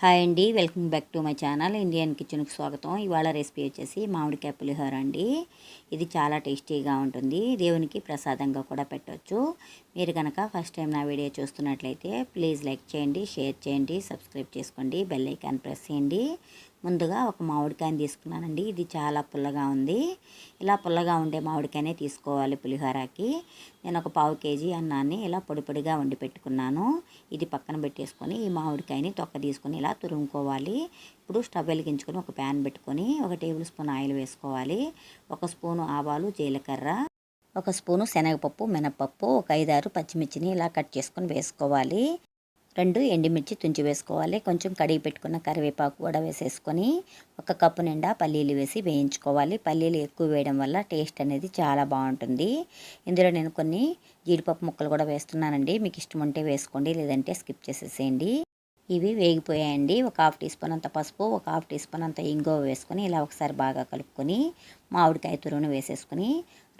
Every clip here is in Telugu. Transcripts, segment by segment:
హాయ్ అండి welcome back to my channel Indian కిచెన్కి స్వాగతం. ఇవాళ రెసిపీ వచ్చేసి మామిడికాయ పులిహోర అండి. ఇది చాలా టేస్టీగా ఉంటుంది. దేవునికి ప్రసాదంగా కూడా పెట్టవచ్చు మీరు కనుక ఫస్ట్ టైం నా వీడియో చూస్తున్నట్లయితే ప్లీజ్ లైక్ చేయండి షేర్ చేయండి సబ్స్క్రైబ్ చేసుకోండి బెల్ ఐకాన్ ప్రెస్ చేయండి. ముందుగా ఒక మామిడికాయని తీసుకున్నానండి. ఇది చాలా పుల్లగా ఉంది. ఇలా పుల్లగా ఉండే మామిడికాయనే తీసుకోవాలి పులిహోరకి. నేను ఒక పావు కేజీ అన్నాన్ని ఇలా పొడి పొడిగా వండి పెట్టుకున్నాను. ఇది పక్కన పెట్టేసుకొని ఈ మామిడికాయని తొక్క తీసుకొని ఇలా తురుముకోవాలి. ఇప్పుడు స్టవ్ వెలిగించుకొని ఒక ప్యాన్ పెట్టుకొని ఒక టేబుల్ స్పూన్ ఆయిల్ వేసుకోవాలి. ఒక స్పూను ఆవాలు జీలకర్ర ఒక స్పూను శనగపప్పు మినపప్పు ఒక ఐదారు పచ్చిమిర్చిని ఇలా కట్ చేసుకొని వేసుకోవాలి. రెండు ఎండుమిర్చి తుంచి వేసుకోవాలి. కొంచెం కడిగి పెట్టుకున్న కరివేపాకు కూడా వేసేసుకొని ఒక కప్పు నిండా పల్లీలు వేసి వేయించుకోవాలి. పల్లీలు ఎక్కువ వేయడం వల్ల టేస్ట్ అనేది చాలా బాగుంటుంది. ఇందులో నేను కొన్ని జీడిపప్పు ముక్కలు కూడా వేస్తున్నానండి. మీకు ఇష్టం ఉంటే వేసుకోండి లేదంటే స్కిప్ చేసేసేయండి. ఇవి వేగిపోయాయండి. ఒక హాఫ్ టీ స్పూన్ అంత పసుపు ఒక హాఫ్ టీ స్పూన్ అంత ఇంగువ వేసుకొని ఇలా ఒకసారి బాగా కలుపుకొని మామిడికాయ తురును వేసేసుకొని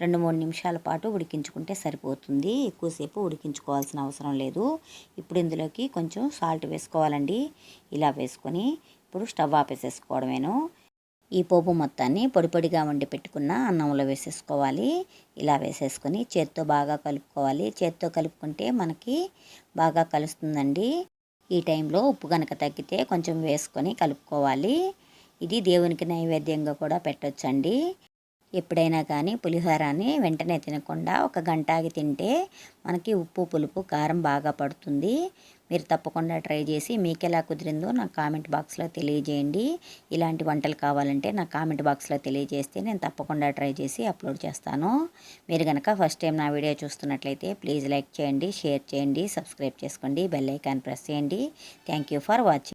రెండు మూడు నిమిషాల పాటు ఉడికించుకుంటే సరిపోతుంది. ఎక్కువసేపు ఉడికించుకోవాల్సిన అవసరం లేదు. ఇప్పుడు ఇందులోకి కొంచెం సాల్ట్ వేసుకోవాలండి. ఇలా వేసుకొని ఇప్పుడు స్టవ్ ఆపేసేసుకోవడమేను. ఈ పోపు మొత్తాన్ని పొడి పొడిగా వండి పెట్టుకున్న అన్నంలో వేసేసుకోవాలి. ఇలా వేసేసుకొని చేత్తో బాగా కలుపుకోవాలి. చేత్తో కలుపుకుంటే మనకి బాగా కలుస్తుందండి. ఈ టైంలో ఉప్పు కనుక తగ్గితే కొంచెం వేసుకొని కలుపుకోవాలి. ఇది దేవునికి నైవేద్యంగా కూడా పెట్టొచ్చండి. ఎప్పుడైనా కానీ పులిహోరాన్ని వెంటనే తినకుండా ఒక గంట ఆగి తింటే మనకి ఉప్పు పులుపు కారం బాగా పడుతుంది. మీరు తప్పకుండా ట్రై చేసి మీకు ఎలా కుదిరిందో నాకు కామెంట్ బాక్స్లో తెలియజేయండి. ఇలాంటి వంటలు కావాలంటే నా కామెంట్ బాక్స్లో తెలియజేస్తే నేను తప్పకుండా ట్రై చేసి అప్లోడ్ చేస్తాను. మీరు కనుక ఫస్ట్ టైం నా వీడియో చూస్తున్నట్లయితే ప్లీజ్ లైక్ చేయండి షేర్ చేయండి సబ్స్క్రైబ్ చేసుకోండి బెల్ ఐకాన్ ప్రెస్ చేయండి. Thank you for watching.